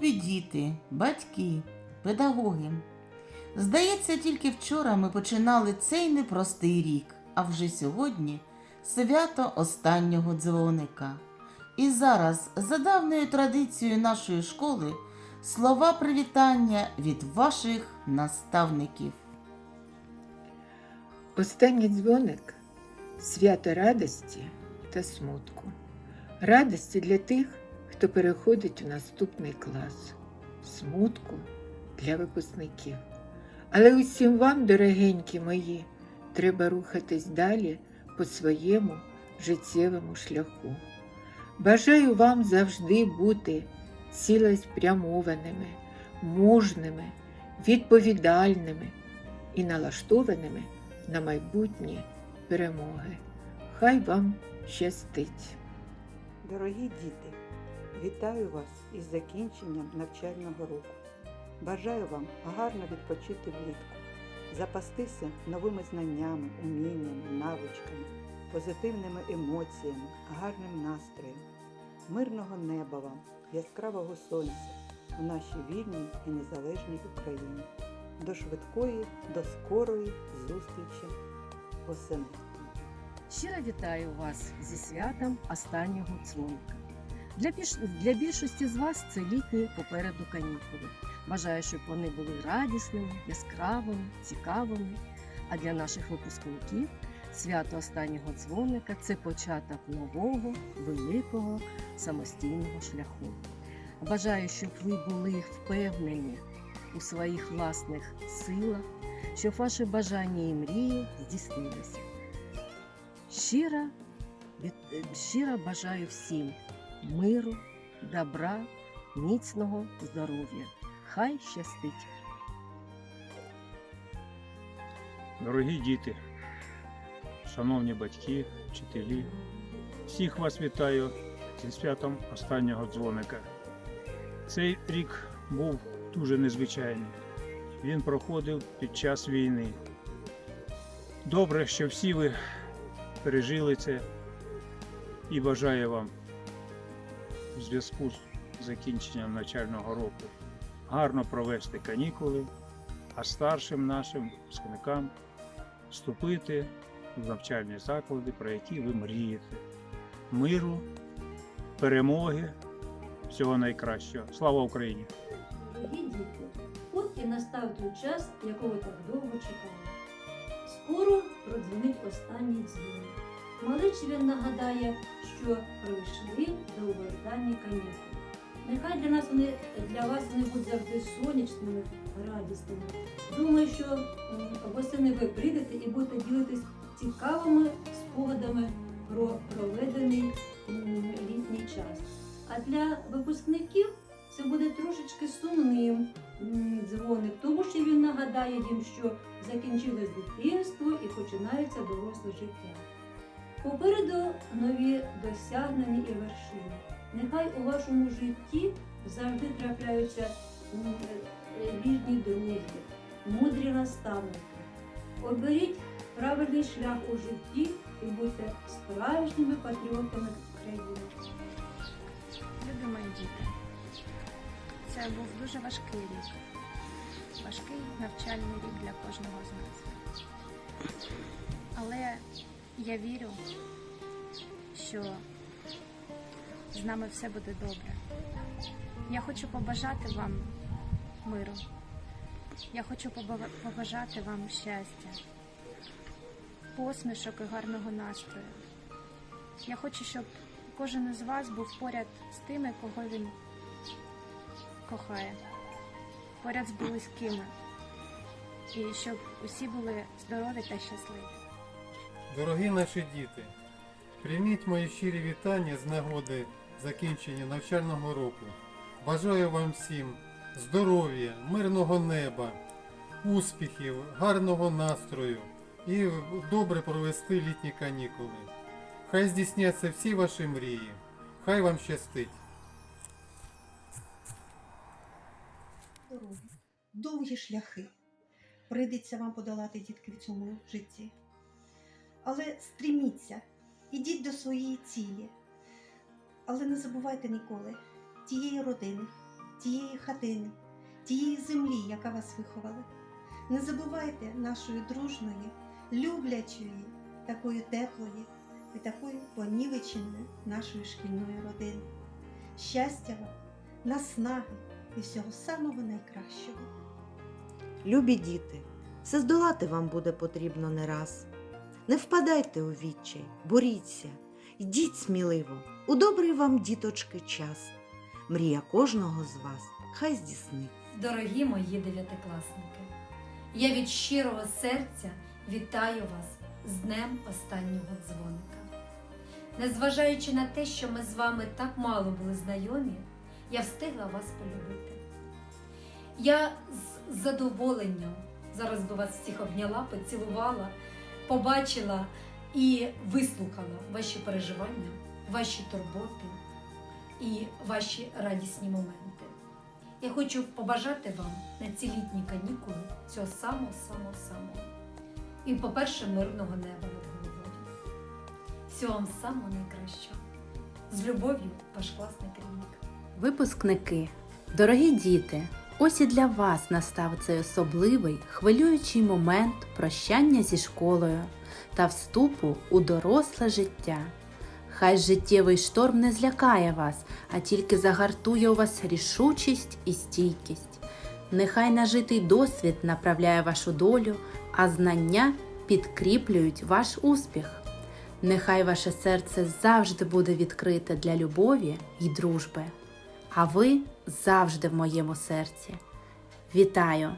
Любі діти, батьки, педагоги. Здається, тільки вчора ми починали цей непростий рік, а вже сьогодні свято останнього дзвоника. І зараз, за давньою традицією нашої школи, слова привітання від ваших наставників. Останній дзвоник свято радості та смутку. Радості для тих, хто переходить у наступний клас, смутку для випускників. Але усім вам, дорогенькі мої, треба рухатись далі по своєму життєвому шляху. Бажаю вам завжди бути цілеспрямованими, мужними, відповідальними і налаштованими на майбутні перемоги. Хай вам щастить! Дорогі діти, вітаю вас із закінченням навчального року. Бажаю вам гарно відпочити влітку, запастися новими знаннями, уміннями, навичками, позитивними емоціями, гарним настроєм, мирного неба вам, яскравого сонця у нашій вільній і незалежній Україні. До швидкої, до скорої зустрічі восени. Щиро вітаю вас зі святом останнього дзвоника. Для, біш- для більшості з вас це літні попереду канікули. Бажаю, щоб вони були радісними, яскравими, цікавими. А для наших випускників свято останнього дзвоника це початок нового, великого самостійного шляху. Бажаю, щоб ви були впевнені у своїх власних силах, щоб ваші бажання і мрії здійснилися. Щиро, від, е, щиро бажаю всім миру, добра, міцного здоров'я. Хай щастить! Дорогі діти, шановні батьки, вчителі, всіх вас вітаю зі святом останнього дзвоника. Цей рік був дуже незвичайний. Він проходив під час війни. Добре, що всі ви пережили це і бажаю вам у зв'язку з закінченням навчального року гарно провести канікули, а старшим нашим випускникам вступити в навчальні заклади, про які ви мрієте. Миру, перемоги, всього найкращого. Слава Україні! Дорогі діти, от і настав той час, якого так довго чекали. Скоро продзвонить останній дзвоник. Малич він нагадає, що прийшли довгождані канікули. Нехай для нас вони для вас вони будуть завжди сонячними, радісними. Думаю, що восени ви прийдете і будете ділитись цікавими спогадами про проведений літній час. А для випускників це буде трошечки сумним дзвоник, тому що він нагадає їм, що закінчилось дитинство і починається доросле життя. Попереду нові досягнення і вершини. Нехай у вашому житті завжди трапляються вірні друзі, мудрі наставники. Оберіть правильний шлях у житті і будьте справжніми патріотами країни. Любі мої діти, це був дуже важкий рік. Важкий навчальний рік для кожного з нас. Але я вірю, що з нами все буде добре. Я хочу побажати вам миру. Я хочу побажати вам щастя, посмішок і гарного настрою. Я хочу, щоб кожен із вас був поряд з тими, кого він кохає, поряд з близькими, і щоб усі були здорові та щасливі. Дорогі наші діти, прийміть мої щирі вітання з нагоди закінчення навчального року. Бажаю вам всім здоров'я, мирного неба, успіхів, гарного настрою і добре провести літні канікули. Хай здійсняться всі ваші мрії. Хай вам щастить! довгі шляхи. Прийдеться вам подолати дітки в цьому житті. Але стріміться, ідіть до своєї цілі. Але не забувайте ніколи тієї родини, тієї хатини, тієї землі, яка вас виховала. Не забувайте нашої дружної, люблячої, такої теплої і такої понівеченої нашої шкільної родини. Щастя вам, наснаги і всього самого найкращого. Любі діти, все здолати вам буде потрібно не раз. Не впадайте у відчай, боріться, йдіть сміливо, у добрий вам, діточки, час. Мрія кожного з вас хай здійсниться. Дорогі мої дев'ятикласники, я від щирого серця вітаю вас з Днем останнього дзвоника. Незважаючи на те, що ми з вами так мало були знайомі, я встигла вас полюбити. Я з задоволенням зараз би вас всіх обняла, поцілувала, побачила і вислухала ваші переживання, ваші турботи і ваші радісні моменти. Я хочу побажати вам на ці літні канікули цього самого самого самого. І, по-перше, мирного неба над головою. Всього вам самого найкращого. З любов'ю, ваш класний керівник. Випускники, дорогі діти, ось і для вас настав цей особливий хвилюючий момент прощання зі школою та вступу у доросле життя. Хай життєвий шторм не злякає вас, а тільки загартує у вас рішучість і стійкість. Нехай нажитий досвід направляє вашу долю, а знання підкріплюють ваш успіх. Нехай ваше серце завжди буде відкрите для любові і дружби, а ви завжди в моєму серці. Вітаю!